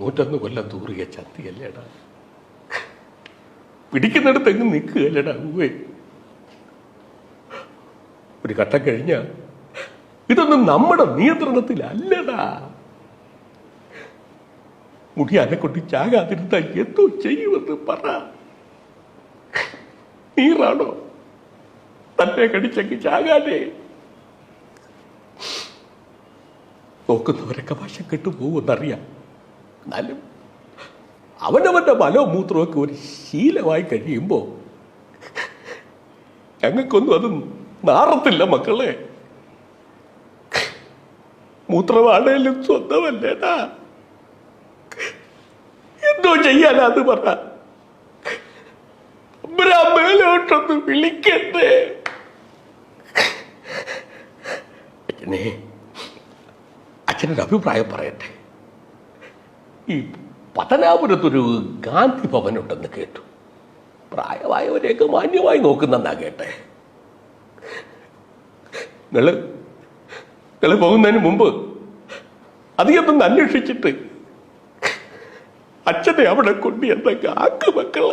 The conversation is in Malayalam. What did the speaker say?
നൂറ്റൊന്ന് കൊല്ലം തൂറിയ ചത്തിയല്ലേടാ? പിടിക്കുന്നിടത്ത് എങ്ങും നിൽക്കുകയല്ലേടാ ഉവേ ഒരു ഘട്ടം കഴിഞ്ഞ ഇതൊന്നും നമ്മുടെ നിയന്ത്രണത്തിലല്ലടാ. മുടി അനക്കൊട്ടി ചാകാതിരുന്ന എന്തോ ചെയ്യുമെന്ന് പറ. നീറാണോ? തന്നെ കടിച്ചെങ്കിൽ ചാകാനേ നോക്കുന്നവരൊക്കെ വശം കെട്ടു പോകുമെന്നറിയാം എന്നാലും അവനവന്റെ ബലവും മൂത്രമൊക്കെ ഒരു ശീലമായി കഴിയുമ്പോൾ ഞങ്ങൾക്കൊന്നും അത് നാറത്തില്ല മക്കളെ. മൂത്രമാണേലും സ്വന്തമല്ലേടാ എന്തോ ചെയ്യാനാ അത് പറ. അമ്മരാ മേലോട്ടൊന്ന് വിളിക്കണ്ടേ അച്ഛനെ അച്ഛനൊരു അഭിപ്രായം പറയട്ടെ. ഈ പത്തനാപുരത്തൊരു ഗാന്ധി ഭവൻ ഉണ്ടെന്ന് കേട്ടു. പ്രായമായവരെയൊക്കെ മാന്യമായി നോക്കുന്നെന്നാ കേട്ടെ. നിങ്ങൾ നിങ്ങൾ പോകുന്നതിന് മുമ്പ് അധികം അന്വേഷിച്ചിട്ട് അച്ഛനെ അവിടെ കൊണ്ടി എന്തൊക്കെ ആക്ക് മക്കളെ